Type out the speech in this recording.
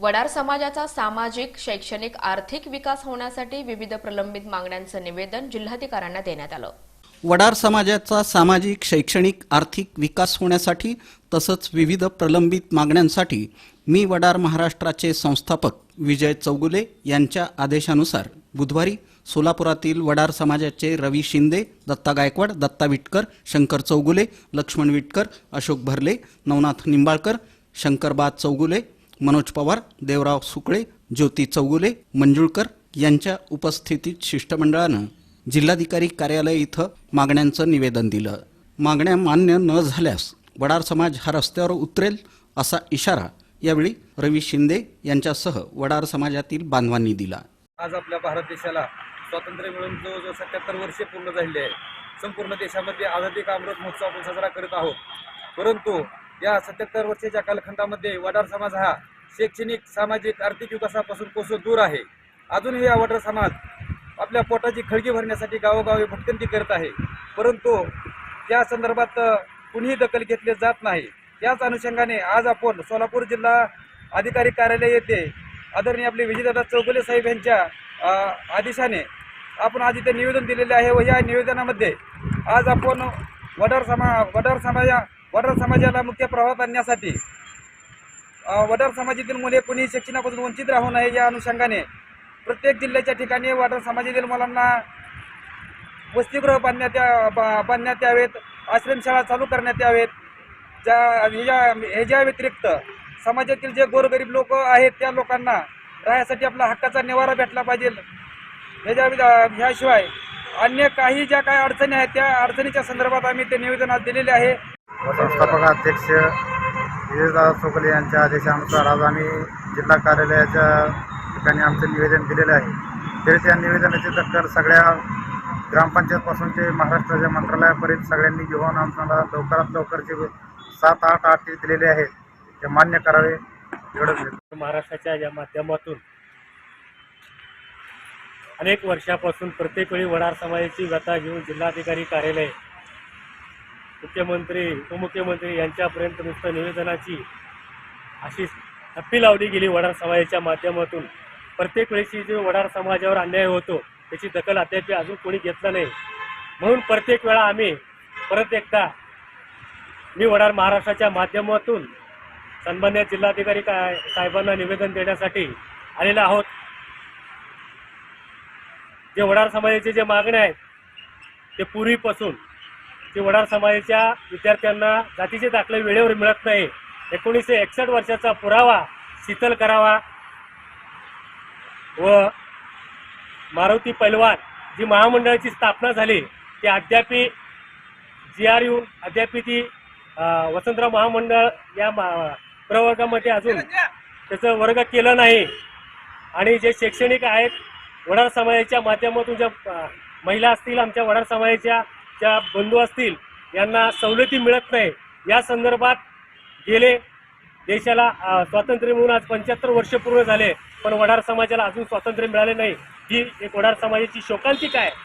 वडार समाजाचा सामाजिक शैक्षणिक आर्थिक विकास होण्यासाठी विविध प्रलंबित मागण्यांचं निवेदन जिल्हाधिकाऱ्यांना देण्यात आलं. वडार समाजाचा सामाजिक शैक्षणिक आर्थिक विकास होण्यासाठी तसंच विविध प्रलंबित मागण्यांसाठी मी वडार महाराष्ट्राचे संस्थापक विजय चौगुले यांच्या आदेशानुसार बुधवारी सोलापुरातील वडार समाजाचे रवी शिंदे दत्ता गायकवाड दत्ता विटकर शंकर चौगुले लक्ष्मण विटकर अशोक भरले नवनाथ निंबाळकर शंकरबाद चौगुले मनोज पवार देवराव सुकळे ज्योती चौगुले मंजुळकर यांच्या उपस्थितीत शिष्टमंडळानं जिल्हाधिकारी कार्यालय इथं मागण्यांचं निवेदन दिलं. मागण्या मान्य न झाल्यास वडार समाज हा रस्त्यावर उतरेल असा इशारा यावेळी रवी शिंदे यांच्यासह वडार समाजातील बांधवांनी दिला. आज आपल्या भारत देशाला स्वातंत्र्य मिळून जवळजवळ सत्याहत्तर वर्षे पूर्ण झालेली आहे. संपूर्ण देशामध्ये आझादी का अमृत महोत्सव आपण साजरा करत आहोत. परंतु या सत्याहत्तर वर्षाच्या कालखंडामध्ये वडार समाज हा शैक्षणिक सामाजिक आर्थिक विकासापासून कोसो दूर आहे. अजूनही हा वडार समाज आपल्या पोटाची खळगी भरण्यासाठी गावोगावी भटकंती करत आहे. परंतु या संदर्भात कुणीही दखल घेतली जात नाही. याच अनुषंगाने आज आपण सोलापूर जिल्हा अधिकारी कार्यालय येथे आदरणीय आपले विजयदादा चौगुले साहेब यांच्या आदेशाने आपण आज इथे निवेदन दिलेले आहे व या निवेदनामध्ये आज आपण वडार समा वडार समाजा वडार समाजाला मुख्य प्रवाहात आणण्यासाठी वडार समाजातील मुले कुणी शिक्षणापासून वंचित राहू नये या अनुषंगाने प्रत्येक जिल्ह्याच्या ठिकाणी वडार समाजातील मुलांना वसतिगृह बांधण्यात या बा- बांधण्यात यावेत आश्रमशाळा चालू करण्यात यावेत. ज्या ह्याच्या ह्याच्या व्यतिरिक्त समाजातील जे गोरगरीब लोक आहेत त्या लोकांना राहण्यासाठी आपला हक्काचा निवारा भेटला पाहिजे. ह्याच्या ह्याशिवाय अन्य काही ज्या काही अडचणी आहेत त्या अडचणीच्या संदर्भात आम्ही ते निवेदन आज दिलेले आहे. संस्थापक अध्यक्ष विजयदादा चोकले यांच्या आदेशानुसार आज आम्ही जिल्हा कार्यालयाच्या ठिकाणी आमचं निवेदन दिलेलं आहे. तरी त्या निवेदनाची दखल सगळ्या ग्रामपंचायतपासून ते महाराष्ट्राच्या मंत्रालयापर्यंत सगळ्यांनी घेऊन आम्हाला लवकरात लवकरचे सात आठ आठ दिलेले आहेत ते मान्य करावे एवढंच महाराष्ट्राच्या या माध्यमातून अनेक वर्षापासून प्रत्येक वेळी वडार समाजाची व्यथा घेऊन जिल्हाधिकारी कार्यालय मुख्यमंत्री उपमुख्यमंत्री यांच्यापर्यंत नुसतं निवेदनाची अशी थप्पी लावली गेली वडार समाजाच्या माध्यमातून. प्रत्येक वेळेची जो वडार समाजावर अन्याय होतो त्याची दखल अद्याप अजून कोणी घेतलं नाही. म्हणून प्रत्येक वेळा आम्ही परत एकदा मी वडार महाराष्ट्राच्या माध्यमातून सन्मान्य जिल्हाधिकारी काय साहेबांना निवेदन देण्यासाठी आलेलो आहोत. जे वडार समाजाचे जे मागण्या आहेत ते पूर्वीपासून जे वडार समाजाच्या विद्यार्थ्यांना जातीचे दाखले वेळेवर मिळत नाही. एकोणीसशे एकसष्ट वर्षाचा पुरावा शीतल करावा. व मारुती पैलवान जी महामंडळाची स्थापना झाली ती अद्याप जी आर यू अद्याप ती वसंतराव महामंडळ या प्रवर्गामध्ये अजून त्याचं वर्ग केलं नाही. आणि जे शैक्षणिक आहेत वडार समाजाच्या माध्यमातून ज्या महिला असतील आमच्या वडार समाजाच्या ज्या बंधू असतील यांना सवलती मिळत नाही. या संदर्भात गेले देशाला स्वातंत्र्य मिळून आज पंच्याहत्तर वर्ष पूर्ण झाले पण वडार समाजाला अजून स्वातंत्र्य मिळाले नाही. ही एक वडार समाजाची शोकांतिका आहे.